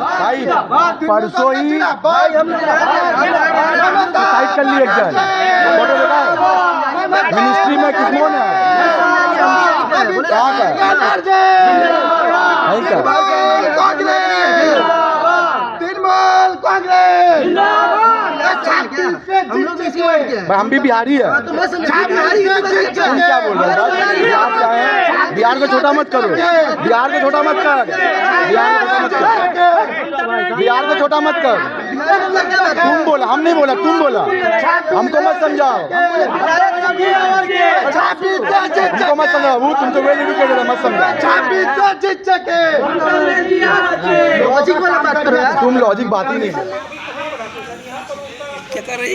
भाई परसों ही साइड कर लिए मिनिस्ट्री में किसमों ने हम भी बिहारी है। क्या बोल रहे हैं? को छोटा मत करो। बिहार को छोटा मत कर। बिहार को छोटा मत कर। तुम बोला, हम नहीं बोला, तुम बोला। हमको मत समझाओ। हमको मत समझाओ वो तुमको वेल कर मत समझाओ। तुम लॉजिक बात ही नहीं कर रही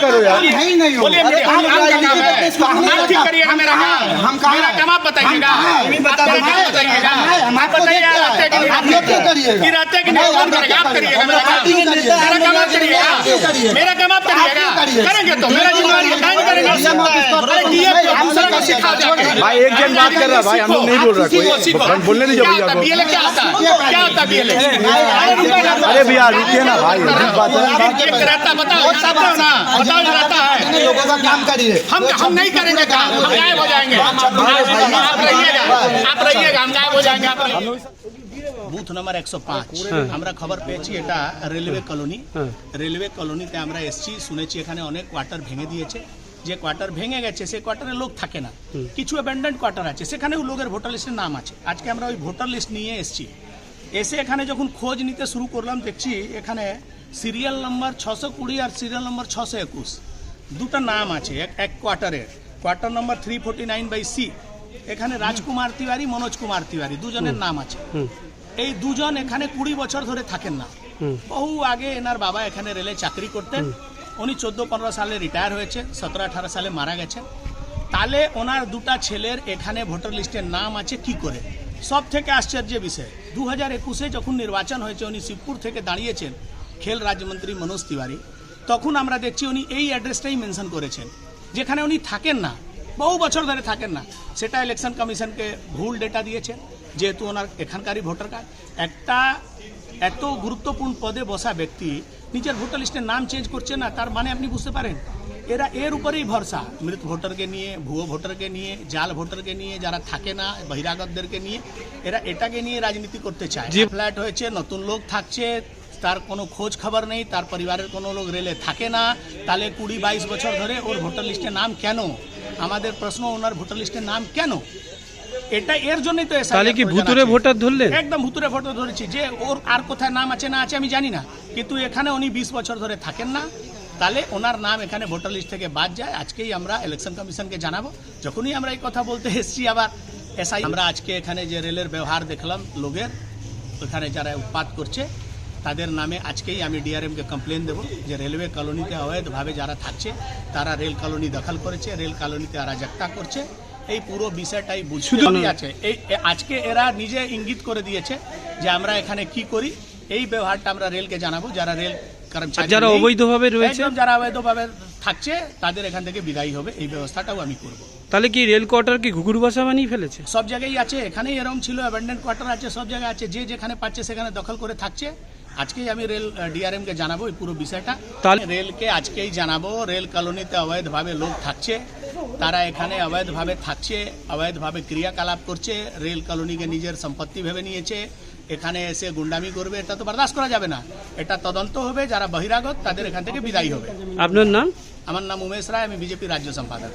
करो यार? नहीं नहीं बोलिए मेरा कमाप कहा बताइएगा। करेंगे तो मेरा जिम्मेवारी करेंगे। पर- अरे डीएम नहीं, हम दूसरा को सब सिखा छोड़ दे दीजिए। भाई एक जन बात कर रहा है भाई हम लोग नहीं बोल रहा सीखो कोई सीखो बोलने दीजिए क्या भैया होता को बीएलए क्या होता क्या होता बीएलए अरे भैया रुकिए ना भाई ठीक बात है एक रहता बताओ बताओ ना बताओ जो रहता है लोगों का काम करिए हम हम नहीं करेंगे काम हम गायब हो जाएंगे आप आप रहिएगा आप रहिएगा हम गायब हो जाएंगे आप रहिएगा। বুথ নাম্বার একশো পাঁচ আমরা খবর পেয়েছি এটা রেলওয়ে কলোনি রেলওয়ে কলোনিতে আমরা এসছি শুনেছি এখানে অনেক কোয়ার্টার ভেঙে দিয়েছে যে কোয়ার্টার ভেঙে গেছে সেই কোয়ার্টারে লোক থাকে না। কিছু অ্যাবেন্ডেন্ট কোয়ার্টার আছে সেখানেও লোকের ভোটার লিস্টের নাম আছে। আজকে আমরা ওই ভোটার লিস্ট নিয়ে এসেছি। এসে এখানে যখন খোঁজ নিতে শুরু করলাম দেখছি এখানে সিরিয়াল নাম্বার ছশো কুড়ি আর সিরিয়াল নাম্বার ছশো একুশ। দুটো নাম আছে এক এক কোয়ার্টারের quarter number three forty nine by C এখানে রাজকুমার তিওয়ারি মনোজ কুমার তিওয়ারি দুজনের নাম আছে। এই দুজন এখানে কুড়ি বছর ধরে থাকেন না। বহু আগে এনার বাবা এখানে রেলে চাকরি করতেন। উনি চোদ্দ, পনেরো সালে রিটায়ার হয়েছে, সতেরো, আঠারো সালে মারা গেছেন তাহলে ওনার দুটা ছেলের এখানে ভোটার লিস্টের নাম আছে কি করে? সব থেকে আশ্চর্যের বিষয় দু হাজার একুশে যখন নির্বাচন হয়েছে, উনি শিবপুর থেকে দাঁড়িয়েছেন, খেল রাজ্যমন্ত্রী মনোজ তিওয়ারি, তখন আমরা দেখছি উনি এই অ্যাড্রেসটাই মেনশন করেছেন, যেখানে উনি থাকেন না, বহু বছর ধরে থাকেন না। সেটা ইলেকশন কমিশনকে ভুল ডেটা দিয়েছেন যেহেতু ওনার এখানকারই ভোটার কার্ড একটা এত গুরুত্বপূর্ণ পদে বসা ব্যক্তি নিজের ভোটার লিস্টের নাম চেঞ্জ করছে না তার মানে আপনি বুঝতে পারেন। এরা এর উপরেই ভরসা। মৃত ভোটারকে নিয়ে ভুয়ো ভোটারকে নিয়ে জাল ভোটারকে নিয়ে যারা থাকে না বহিরাগতদেরকে নিয়ে এরা এটাকে নিয়ে রাজনীতি করতে চায়। যে ফ্ল্যাট হয়েছে নতুন লোক থাকছে তার কোনো খোঁজ খবর নেই তার পরিবারের কোনো লোক রেলে থাকে না। তাহলে কুড়ি বাইশ বছর ধরে ওর ভোটার লিস্টের নাম কেন? আমাদের প্রশ্ন ওনার ভোটার লিস্টের নাম কেন? এটা এর জন্যই তো তাহলে কি ভুতুরে। ভোটার ধরলেন একদম ভুতুরে ভোটার ধরেছি। যে ওর আর কোথায় নাম আছে না আছে আমি জানি না। কিন্তু এখানে উনি বিশ বছর ধরে থাকেন না। তাহলে ওনার নাম এখানে ভোটার লিস্ট থেকে বাদ যায়। আজকেই আমরা ইলেকশন কমিশনকে জানাব। যখনই আমরা এই কথা বলতে এসেছি আবার এসআই আমরা আজকে এখানে যে রেলের ব্যবহার দেখলাম লোকের ওখানে যারা উৎপাত করছে তাদের নামে আজকেই আমি ডিআরএমকে কমপ্লেন দেবো যে রেলওয়ে কলোনিতে অবৈধভাবে যারা থাকছে তারা রেল কলোনি দখল করেছে। রেল কলোনিতে অরাজকতা করছে। এই পুরো বিষয়টাই বুঝতে আছে। এই আজকে এরা নিজে ইঙ্গিত করে দিয়েছে যে আমরা এখানে কি করি। এই ব্যবহারটা আমরা রেলকে জানাব যারা রেল কর্মচারী যারা অবৈধভাবে রয়েছে? যারা অবৈধভাবে থাকছে তাদের এখান থেকে বিদায়ী হবে। এই ব্যবস্থাটাও আমি করব। তাহলে কি রেল কোয়ার্টার কি ঘুঘুর বাসা বানিয়ে ফেলেছে? সব জায়গায় আছে এখানেই এরকম ছিল অ্যাবেন্ডেন্ট কোয়ার্টার আছে সব জায়গায় আছে। যে যেখানে পাচ্ছে সেখানে দখল করে থাকছে। আজকেই আমি রেল ডিআরএম কে জানাব এই পুরো বিষয়টা। তাহলে- রেলকে আজকেই জানাব রেল কলোনিতে অবৈধভাবে লোক থাকছে। তারা এখানে অবৈধভাবে থাকছে অবৈধভাবে ক্রিয়াকলাপ করছে রেল কলোনিকে নিজের সম্পত্তি ভেবে নিয়েছে এখানে এসে গুন্ডামি করবে এটা তো বরদাস্ত করা যাবে না। এটা তদন্ত হবে যারা বহিরাগত তাদের এখান থেকে বিদায়ী হবে। আপনার নাম? আমার নাম উমেশ রায় আমি বিজেপি রাজ্য সম্পাদক।